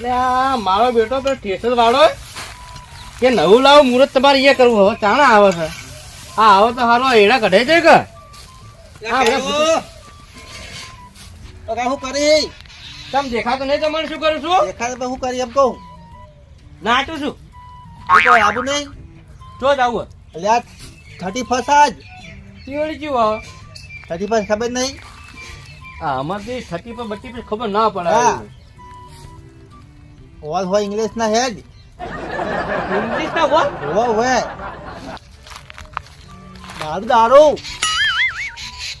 એટલે આ મારો બેટો પેલો ઠેસર વાળો કે નવું લાવો મુહૂર્ત તમારે અહીંયા કરવું હવે ચાણા આવે છે. આ આવો તો હારો એડા કઢે છે કે? હા, શું કરી? તમ દેખાતો નહીં તમારે શું કરું છું? એમ કહું. નાટું છું. હું આવું નહીં. જો જ આવું એટલે થર્ટી ફર્સ્ટ આજ કેવું આવે થર્ટી ફર્સ્ટ ખબર નહીં? હા અમારથી થર્ટી પર બત્તી પર ખબર ના પડે હા. ઓલ હોય ઇંગ્લિશ ના હેડ ઇંગ્લિશ ના હોય હો હોય દારૂ દારૂ.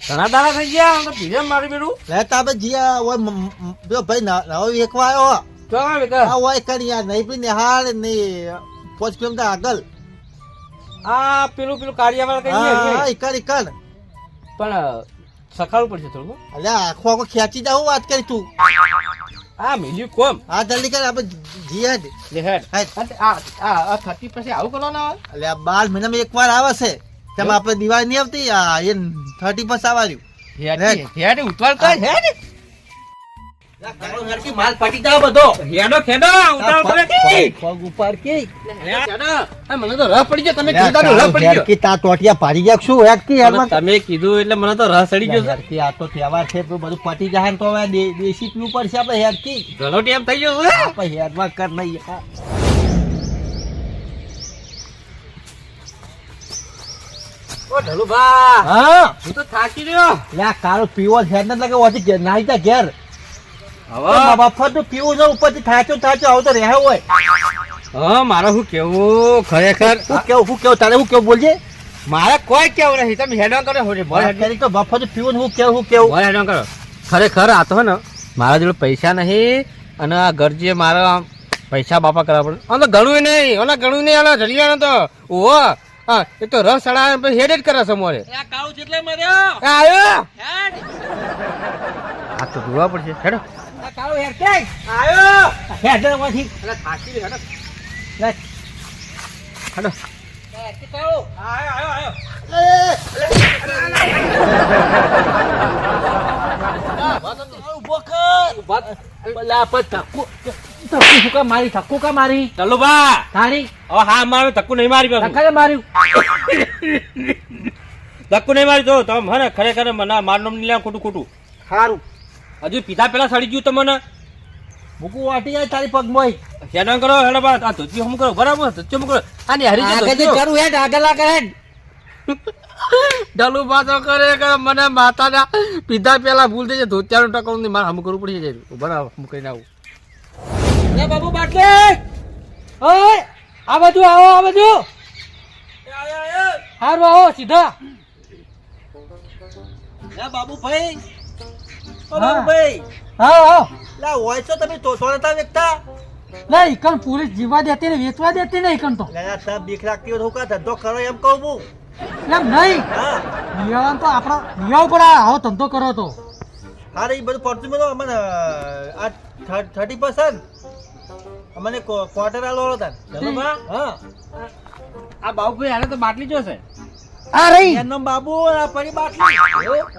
ઘણા દાડા થઈ ગયા તો પીધે મારી બેડું લે તાબે જીયા મ- મ- ભાઈ નવો વેચવા આવ્યો તો આ બેટા આ હોય કરી યાર નહીં પી નિહાળ નહીં પાંચ કિલોમીટર આગળ. આ પેલું પેલું કાળિયાવાળા કઈ હા નહીં ઇકર ઇકર પણ સખાડું પડશે થોડું અલ્યા આખો આખો ખેંચી જાવ વાત કરી તું. આ મિલ્યું કોમ? આ જલ્દી કર આપણે જીએ જ. લે હેડ. હેડ. આ આ થર્ટી પછી આવું કરવાનું આવે? આ બાર મહિનામાં એક વાર આવે છે. તેમ આપણે દિવાળી નહીં આવતી આ એ થર્ટી પર આવવાનું હેડ. હેડ ઉતવાળ કર હેડ. માલ પટી જાવ બધો. હેડો ખેડો ઉતાવળ કરે. પગ ઉપર કે. મને તો રસ પડી ગયો તમે કીધું રસ પડી ગયો. હેડકી તા ટોટિયા પાડી ગયા શું હેડકી તમે- હેડમાં? તમે કીધું એટલે મને તો રસ ચડી ગયો છે. હેડકી આ તો તહેવાર છે તો બધું પટી જાય તો હવે દેશી પીવું પડશે આપણે હેડકી ઘણો ટાઈમ થઈ ગયો છે. આપણે હેડમાં કર નહીં ઓ ઢલુભા. હા. હું તો થાકી રહ્યો. લે આ કાળો પીવો હેડ ન લાગે ઘેર. મફતનું પીવું છે ઉપરથી થાચો થાચો આવું તો રહે હોય. હા મારે શું કેવું? ખરેખર હું કેવું હું કેવું તારે હું કેવું બોલજે. મારે કોઈ કેવું નહીં તમે હેડો કરો તો મફત પીવું કેવું હું કેવું બોલ હેડો કરો. ખરેખર આ તો હે ને મારા જોડે પૈસા નહીં અને આ ગરજીએ મારા પૈસા બાપા કરવા પડે. આમ તો ઘણું નહીં ઓલા ઘણું નહીં ઓલા જલિયાનો તો. ઓહો હા એ તો રસ ચડાવે પછી હેડ જ કરે છે મોરે. કાળું જેટલે મર્યો. આવ્યો આ તો જોવા પડશે. હેડો. કાળું હેડ કે? આવ્યો હેડમાંથી એટલે થાકી હેડો. લે. હેડો. આવ્યો આવ્યો આવ્યો મારી ધક્કો કા મારી ચાલો બા તારી હવે હા મારું ધક્કુ નહીં મારી પાછું માર્યું. ધક્કુ નહીં મારી તો તમે હે ખરેખર મને મારું નહીં ખોટું ખોટું. સારું હજુ પીધા પેલા સડી ગયું તમને? મૂકું વાટી જાય તારી પગમાં. હેડો કરો હેડો બા આ ધોતી હમ કરો? બરાબર ધોતી હમ કરો? આની હરી જો આગળ કરું હેડ આગળ લાગે હેડ. ડલું પાછો કરે કે મને માતાના પીધા પેલા ભૂલ થઈ જાય ધોતિયાનું ટકાઉં નહીં મારે હમ કરવું પડી જાય બરાબર હું કહીને આવું. લે બાબુ બાટલે! ઓય આ બાજુ આવો આ બાજુ. હારું આવો સીધા. બાબુ ભાઈ ભાઈ. હા હા. લે હોય છો તમે તો સોનતા વેચતા? ના ઈકણ પોલીસ જીવા દેતી ને વેચવા દેતી ને ઈકણ તો. લે આ બીક લાગતી હોય તો કા ધંધો કરો એમ કહું હું? એમ નહીં. હા. નિયાળા તો આપણા નિયાળ પર આ આવો ધંધો કરો તો. અરે એ બધું પડતું બધું અમને આ થર્ટી પર્સન્ટ. અમને ક્વાર્ટર આલો હતા? હા. આ બાબુભાઈ હારે તો બાટલી જોશે આ રહી. એનો બાબુ આ પડી બાટલી.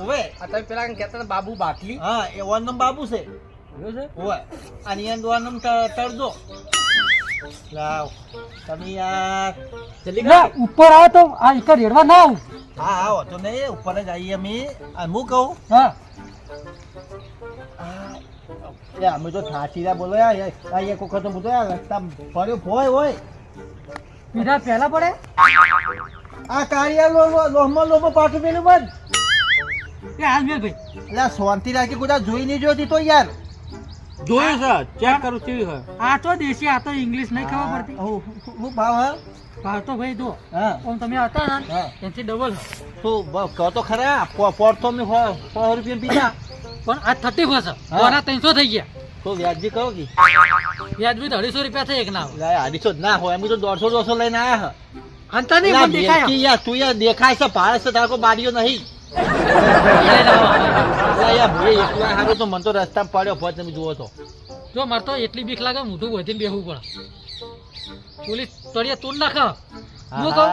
ઓવે આ તમે પેલા કહેતા બાબુ બાટલી. હા એ બાબુ છે. ઓવે અને એન દોર નંબર લાવ. તમે યાર જલ્દી ઉપર આવે તો આ રેડવા ના આવું. હા આવો તો નહીં ઉપર જ આવીએ અમે. હું કહું? હા. અમે તો થાચીરા બોલો યાર એક વખત તો બધો યાર રસ્તા ફર્યો હોય હોય પીધા પહેલા પડે? આ લો લોહમાં લોહમાં પાછું પેલું બંધ. એ હાલ મેલ ભાઈ. એટલે શાંતિ રાખી કોઈ જોઈ નહીં જોતી તો યાર. જોયું છે ચેક કરું કેવી છે આ તો દેશી આ તો ઇંગ્લિશ નહીં ખબર પડતી. હું હું ભાવ હા? ભાવ તો ભાઈ જો હા. ઓમ તમે હતા ને એનાથી ડબલ તો કહો તો ખરા પો- પોરતો અમને સો સો રૂપિયા પીધા. પણ આ થર્ટી ફોર. કોના ત્રણસો થઈ ગયા. તો વ્યાજબી કહો કે? વ્યાજ બી અઢીસો રૂપિયા થઈ એક ના અઢીસો જ ના હોય એમ તો દોઢસો દોઢસો લઈને આયા અંતર નહીં પણ દેખાય યાર તું યાર દેખાય છે ભારત છે તારો કોઈ બારીઓ નહીં. લઈને આવો. લે યાર ભાઈ એકલા હારું તો મને તો રસ્તામાં પડ્યો ભજ તમે જુઓ તો જો મારે તો એટલી બીક લાગે મોઢું વધીને બેહવું પડે પોલીસ તળિયા તોડ નાખ. હું કહું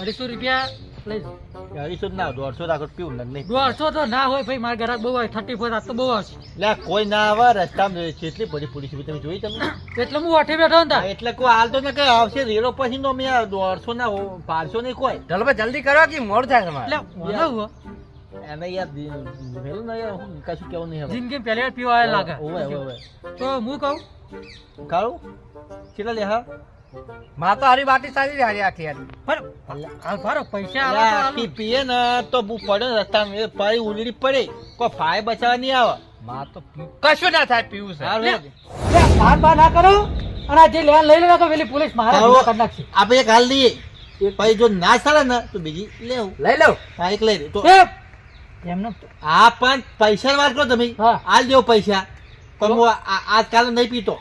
અઢીસો રૂપિયા અઢીસો ના દોઢસો રાખો પીવું નહીં દોઢસો તો ના હોય ભાઈ મારા ઘરાક બહુ હોય થર્ટી ફોર તો બહુ આવશે લે કોઈ ના આવે રસ્તામાં કેટલી બધી પોલીસ તમે જોઈ તમે. એટલે હું ઓઠે બેઠો ને એટલે કોઈ હાલ તો ને કઈ આવશે રેડો પછી નો મેં દોઢસો ના પાંચસો નહીં કોઈ. ચાલો ભાઈ જલ્દી કરો કે મોડું થાય તમારે. એને યાર દી- ના યાર કશું કેવું નહીં જિંદગી પહેલી વાર પીવા લાગે. ઓવે, ઓવે, ઓવે. તો હું કહું? કાળું કેટલા લે હા તો હારી બાટી સારી હારી આખી પણ હાલ પૈસા આવે તો આખી પીએ ને તો બુ પડે ને રસ્તામાં પાઈ ઉલડી પડે. કોઈ ફાય બચાવવા નહીં આવે. મારે તો કશું ના થાય પીવું છે. હારું, લે, લે, ભાન ભાન ના કરો. અને જે લેવા લઈ લેવા તો પેલી પોલીસ મારા કરી નાખશે. આપણે એક હાલ લઈએ પછી જો ના ચાલે ને તો બીજી લેવું. લઈ લઉં. હા એક લઈ લે તો એ, આ પણ પૈસા વાત કરો તમે. હાલ દેવો પૈસા. પણ હું આ- આ- આજકાલ નહીં પીતો.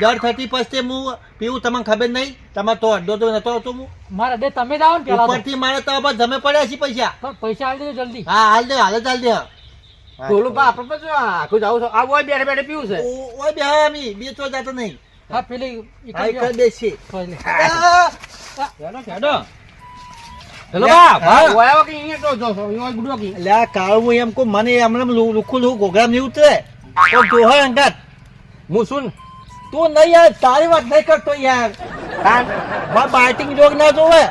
દર થતી પછી હું પીવું તમને ખબર નહીં. તમારે તો અડ્ડો તો નતો આવતો હું. મારા દે તમે જ આવો ને પેલા ઉપરથી મારે તો બસ જમે પડ્યા છે પૈસા. પણ પૈસા હાલ દેજો જલ્દી. હા હાલ દે હાલ ચાલ દે. બોલું બા આપણે પછી આખું જાવ છો. આ ઓય બેઠે બેઠે પીવું છે. ઓય બે હા અમી બે તો જાતો નહીં. હા પેલી એક દો. બેસી કોઈ લે. હેડો હેડો. હેલો બા ભાઈ ઓયા કે અહીંયા તો જો છો ગુડો કે. એટલે કાળું એમ કહું મને એમ લુખું લુખું ગોગરામ નહીં ઉતરે તો જોહર અંગત હું સુન તું નહીં યાર તારી વાત નહીં કરતો યાર. મારે બાઇટિંગ જોગ ના જોવે.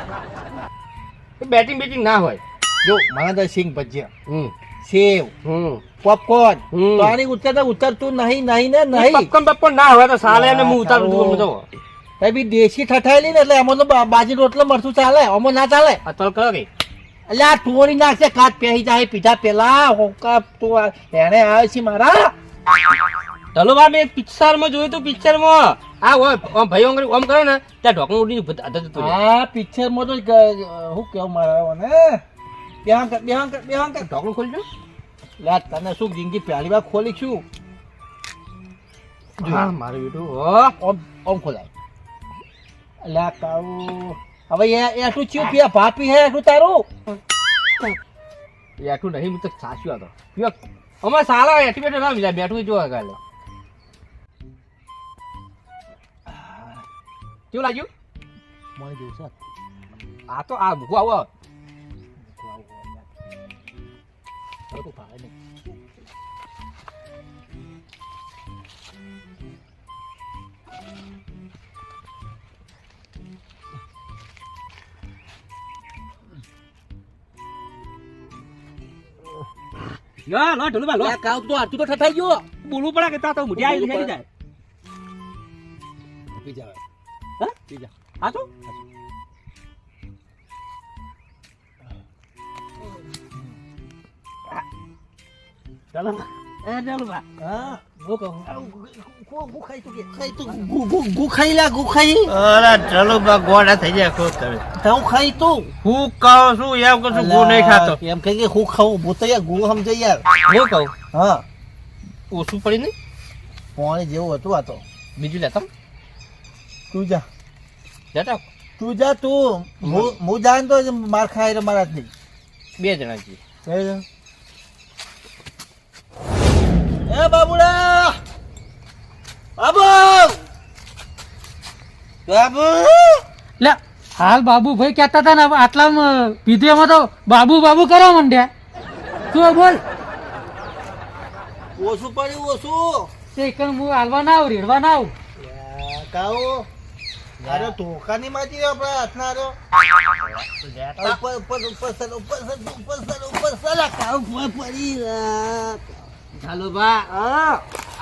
બેટિંગ બેટિંગ ના હોય. જો મને તો સિંગ ભજીયા. હમ. સેવ હમ. પોપકોર્ન. તો આની ઉતરતા ઉતરતું નહીં નહીં ને નહીં. પોપકોર્ન પોપકોર્ન ના હોય તો સાલે ને હું ઉતારું છું જો એ બી દેશી ઠઠાયેલી ને એટલે એમાં તો બાજી રોટલો મરચું ચાલે આમાં ના ચાલે. આ તલ કરો કે. એટલે આ ટોળી નાખશે કાચ પહેરી જાય પીધા પેલા હોકા તો એને આવે છે મારા. ચલો બા મેં પિક્ચરમાં જોયું તું પિક્ચરમાં. આ આમ ભાઈ ઓમ ઓમ કરો ને ત્યાં ઢોકણું ઉડીને ભૂત જતું રહે. આ પિક્ચરમાં તો હું કેવું મારા ને? બેહાન કર કર ઢોકણું ખોલજો લે તને શું જિંદગી પહેલી વાર ખોલી છું? હા મારું બેટું. ઓમ ઓમ ખોલાય. એટલે કાઉ હવે એ એટલું ચિયું પીયા ભાપી હે એટલું તારું? બેઠું નહીં હું તો સાચું હતો પીવા અમારે સાલા એટી બેઠો ના મિલા બેઠું જોવા કાલે. કેવું લાગ્યું? મને જેવું છે. આ તો આ ભૂખું આવો તો ભાવે નહીં. લો લો ઢોલું બા લો આ કાળું તો આટલું તો ઠઠાઈ ગયો. બોલવું પડે કે તા તો મુઠી આવી થઈ જાય? પી જાવ હા? પી જા. આ તો? ચાલો. એ ચાલો બા. હા. હું ઓછું પડી નહીં? પાણી જેવું હતું આ તો. બીજું લેતા તું જા. જતા તું જા તું. હું ને તો માર ખાય રે મારાથી. બે જણા છીએ. એ બાબુડા બાબુ બાબુ લે હાલ બાબુ ભાઈ કહેતા હતા ને આટલા આટલામાં તો બાબુ બાબુ કરવા માંડ્યા તું બોલ ઓછું પડ્યું ઓછું તે હું હાલવા ના આવું રેડવા ના આવું કાઓ અરે ધોકા ની માજી આપડા હાથના આરો ઉપર ઉપર ઉપર સર ઉપર સર ઉપર સર ઉપર સર ભોય પડી રા. બા.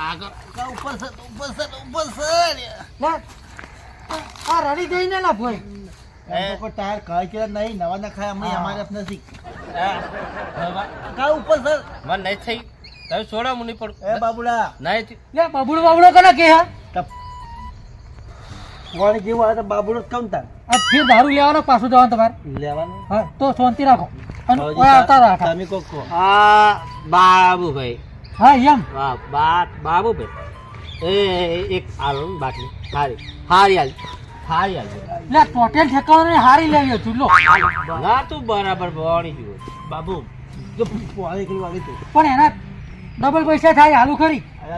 આગળ ઉપર સર ઉપર સર ઉપર સર લે આ રડી ભાઈ એમ ટાયર ખાય કે નહીં નવા ના ખાય અમે અમારે નથી. કાઓ ઉપર સર મને નહીં થઈ. તમે છોડા નહીં પડું. એ બાબુડા. નહીં. લે બાબુડો બાબુડો કોને કે હા? કોણ જેવું આવે તો બાબુડો કહું તાર. આ ફેર દારૂ લેવાનો પાછું જવાનું તમારે? લેવાનું? હા તો શાંતિ રાખો. અને હજી ઓય આવતા રાખો તમે કોક કહો. આ બાબુભાઈ. હા એમ. વાહ બા બાબુભાઈ એ એક આલો બાટલી. હારી હારી હાલ હારી હાલ. લે ટોટેલ ઠેકાણો હારી લેવી હતું લો. ના તું બરાબર ભણી જુઓ બાબુ જો પોણી એકલી વાળી તું પણ એના ડબલ પૈસા થાય હાલુ ખરી. અરે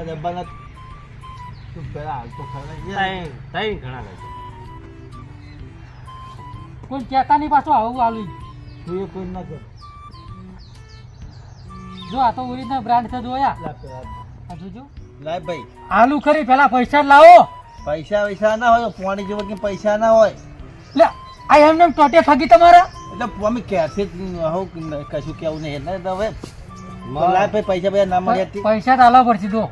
તું પેલા હાલ તો ખરા. તઈ ઘણા લાગે. કોઈ ચેતા નહીં પાછું આવું આલુ. તું એ કોઈ ના કર જો આ તો ઓરિજિનલ બ્રાન્ડ છે જોયા જોજો. લાય ભાઈ. આલુ ખરી પેલા પૈસા લાવો. પૈસા વૈસા ના હોય તો પાણી જેવા કે પૈસા ના હોય. લે આ એમ નેમ ટોટે ઠગી તમારા? એટલે અમે જ હોવ કશું કેવું નહીં. એટલે હવે લાય ભાઈ પૈસા બધા ના મળ્યા પૈસા તો આલવા પડશે તો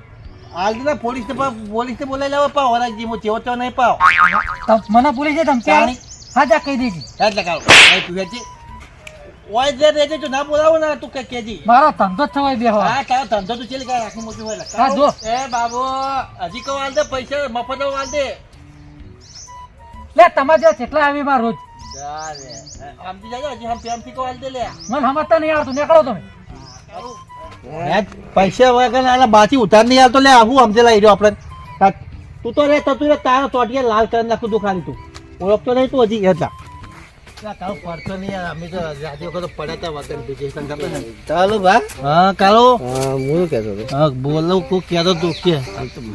હાલ ને ના પોલીસ પોલીસ બોલાવી લેવા પાવ વરાજી હું ચેવો તો નહીં પાવ. તમ- મને પોલીસે ધમકી. હા જા કહી દેજી. હા નહીં તું હેજી ઓય જે રહેજે જો ના બોલાવો ને તું કે કેજી. મારા ધંધો થવાય બેહો હા તારો ધંધો તું ચેલી કા રાખી મોટી હોય લે. હા, જો. એ બાબો હજી કો વાલ દે પૈસા મફત વાલ દે લે તમારે જે કેટલા આવી માં રોજ. જા રે. આમથી જાજો હજી આમ પ્રેમથી કો વાલ દે લે મને સમજતા નહીં આવતું નીકળો તમે. પૈસા વગર આલા બાથી ઉતાર નહીં આવતો લે આવું સમજે લઈ રહ્યો આપણે. તું તો રે તો તું તારો ચોટિયા લાલ કરી નાખું દુખાની તું. ઓળખતો નહીં તું હજી હતા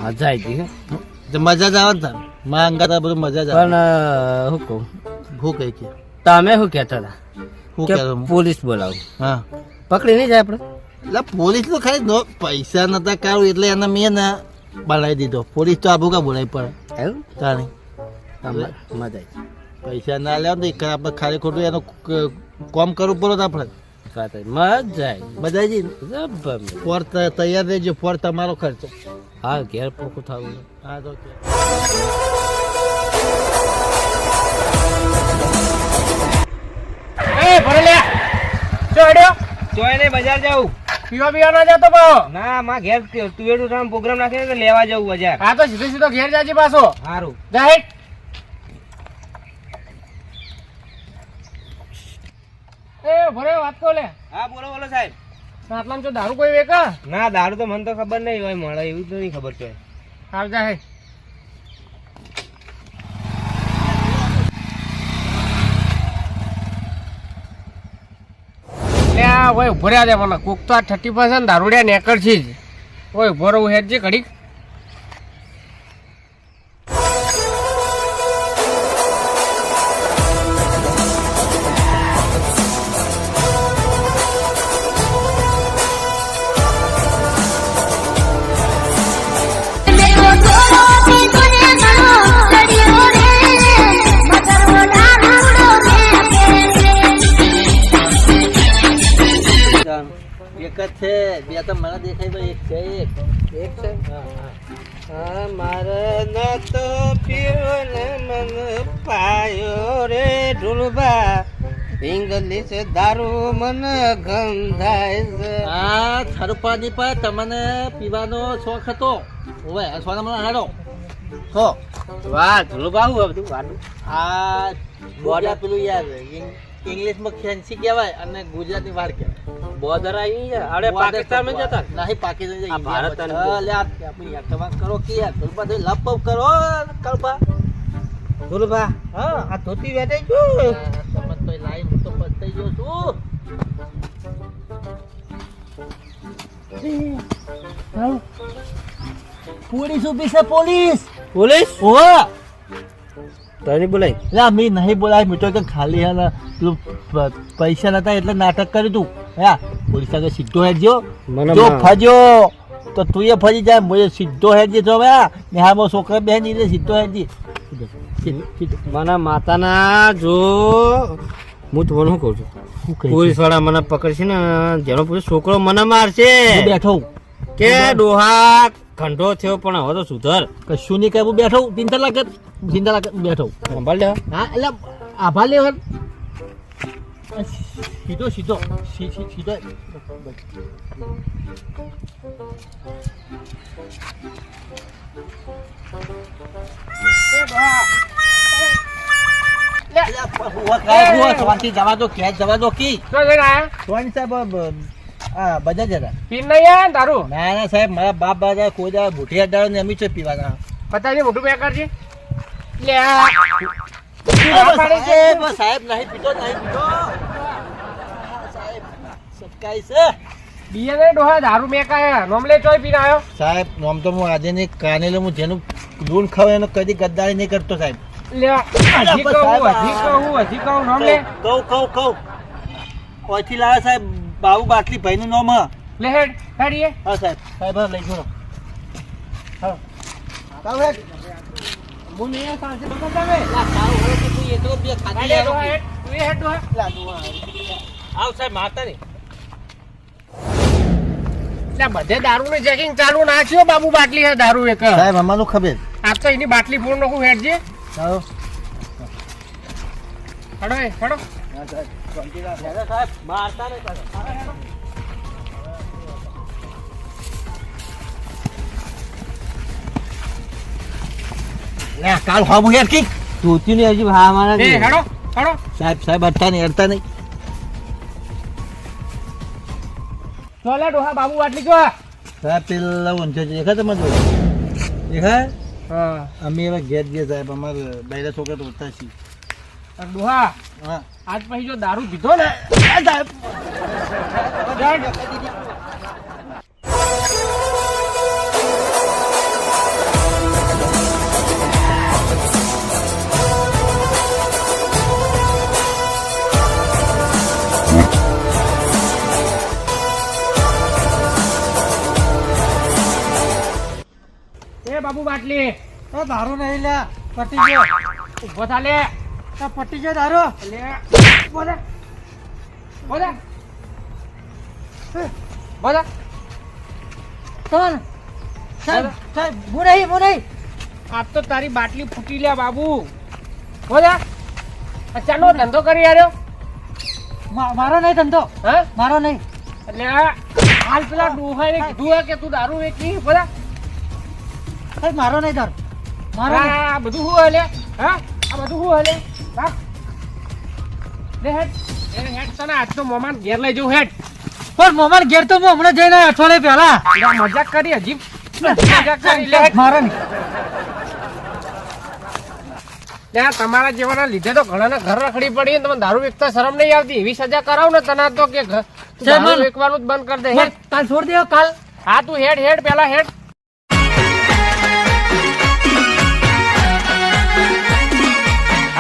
મજા આવી મજા જ આવે ને બધું મજા જ પણ શું કહું? હું કહી કે? તમે શું કહેતા હતા? શું કહેતો પોલીસ બોલાવો. હા. પકડી નહીં જાય આપણે? એટલે પોલીસ તો ખાલી નો પૈસા નતા કાઢું એટલે એને મેં ને બનાવી દીધો. પોલીસ તો આબુ કા બોલાવી પડે. એવું? તાણી મજા આવી પૈસા ના લેવા ને આપણે ખાલી ખોટું એનું કોમ કરવું પડે ને આપણે. વાત આવી. મજા આવી બધા જી જબર મજા. ફોર તૈયાર રહેજો ફોર તમારો ખર્ચો. હા ઘેર પોકું થવું હા તો કે. એ ભરે લે. જો હેડ્યો તોય નહીં બજાર જાઉં. પીવા પીવા ના જતો પાછો. ના માં ઘેર તુવેરનું પ્રોગ્રામ નાખીને તો લેવા જવું બજાર. હા તો સીધો સીધો ઘેર જાજે પાછો. સારું જા એ ભરે વાત કહો લે. હા બોલો બોલો સાહેબ. આટલામાં જો દારૂ કોઈ વેકા? ના દારૂ તો મને તો ખબર નહીં હોય મળે એવું તો નહીં ખબર છે હાલ હે. ઓય ઊભો રહ્યા દે મને કોક તો આ થર્ટી પર્સન્ટ દારૂડિયા નેકર છે જ. ઓય ઊભો રહું હેડ જે ઘડીક. બે તો મને દેખાય ભાઈ એક છે એક. એક છે? હા. મારે ન તો પીવો ને મન પાયો રે ઢોલબા ઇંગ્લિશ દારૂ મન ગંધાય છે. આ થરપાની પર તમને પીવાનો શોખ હતો. આ સોના મને હાડો હો. વાહ ઢોલબા હું બધું વાડું આ બોડા પેલું યાર ઇંગ્લિશમાં ફેન્સી કહેવાય અને ગુજરાતી વાર કહેવાય. બોર્ડર આવી ગયા આપણે પાકિસ્તાનમાં જતા. નહીં પાકિસ્તાન આ ભારત અને લે આ આપણી અટવા કરો કે કલ્પા તો લપ કરો કલ્પા ઢોલબા હા. આ ધોતી વેટાઈ ગયું. સમજ તો લાઈન હું તો પતાઈ ગયો છું. પોલીસ ઊભી છે પોલીસ. પોલીસ? ઓવા તને બોલાય? લા મી નહીં બોલાય મેં તો કે ખાલી હે ને પેલું પૈસા નતા એટલે નાટક કર્યું તું. હા પોલીસ આગળ સીધો હેડજો. મને જો ફજ્યો તો તું એ ફરી જાય મોએ સીધો હેડજે. તો હવે ને હા મો છોકરા બેન એટલે સીધો સીધો, સીધો. મને માતાના જો હું તમને શું કહું છું. શું કહે છે? પોલીસવાળા મને પકડશે ને જેનો પોલીસ છોકરો મને મારશે. બેઠો કે ડોહા ખંડો થયો પણ હવે તો સુધર. કશું નહીં કહે બેઠો ચિંતા લાગત ચિંતા લાગત બેઠો સંભાળ લે. હા એટલે આભાર લેવર સીધો સીધો. સીધો. જવા દો કે જવા દો કી? સાહેબ આ બધા જરા પીન નહીં આવે ને દારૂ ના ના સાહેબ મારા બાપ બાજા કોઈ ભૂઠી અડાડો ને એમ છે પીવાના. પતાની મોટું બેકાર છે. લે. ના. સાહેબ નહીં પીતો નહીં પીતો. સાહેબ સબકાઈ છે બીએને ડોહા દારૂ મેકાયા. નોમલે ચોય પીને આવ્યો સાહેબ નોમ તો હું આજે નહીં કાનેલે હું જેનું લૂણ ખાવ એનો કદી ગદ્દારી નહીં કરતો સાહેબ. લે હજી કહું હજી કહું હજી કહું નોમલે કહું કહું કહું. ઓયથી લાવે સાહેબ બાબુ બાટલી ભાઈનું નામ હ. લે હેડ હેડીએ હા સાહેબ. સાહેબ હા લઈ જોડો હા. હેડ. સાંજે તમે લા, તો તું એ તો બે ખાધી હેડ હેડ તું એ હેડ લા, તું આવ સાહેબ મારતા નહીં બધે દારૂ ની ચેકિંગ ચાલુ નાખ્યો બાબુ બાટલી હે દારૂ એક. સાહેબ અમારું ખબર. આ તો એની બાટલી ફોન નખું હેડજે. ચાલો હડો હા, સાહેબ. હેડો, સાહેબ મારતા નહીં પાછા. લે, કાલ હામું હેડ કી? ધોતી ને હજી હા મારા એ હેડો હેડો. સાહેબ સાહેબ અડતા નહીં અડતા નહીં ચોલે ડોહા બાબુ વાટલી કયો સાહેબ પેલા ઊંચો છે દેખાય તમે જો દેખાય? હા. અમે એવા ઘેર ગયા સાહેબ અમારે બૈરા છોકરા તો ઉઠતા છીએ. ડોહા આજ પછી જો દારૂ પીધો ને એ બાબુ બાટલી. એ દારૂ નહીં લે પટી ગયો. ઊભો થા લે. પટી જાય લે બોલે. બોલે. બોલે. કોણ? સાહેબ હું નહીં હું નહીં. આપ તો તારી બાટલી ફૂટી લે બાબુ. બોલા. ચાલો ધંધો કરી આવ્યો મારો નહીં ધંધો. હા? મારો નહીં. એટલે હાલ પેલા ડોહાએ કીધું હે કે તું દારૂ વેચી. બોલા. સાહેબ મારો નહીં દારૂ મારો આ બધું શું હલે? હા? આ બધું શું હલે? બાપ. લે હેડ. એ હેડ તને આજ તો મોમાન ઘેર લઈ જવું હેડ. પણ મોમાન ઘેર તો હું હમણાં જઈને અઠવાડિયે પહેલા. મજાક કરી હજી. મજાક કરી લે હેડ. મારો નહીં. લે આ તમારા જેવાના લીધે તો ઘણાના ઘર રખડી પડી તમે દારૂ વેચતા શરમ નહીં આવતી. એવી સજા કરાવ ને તને તો કે દારૂ જ બંધ કરી દે હેડ. કાલ છોડ દે કાલ. હા તું હેડ હેડ પેલા હેડ.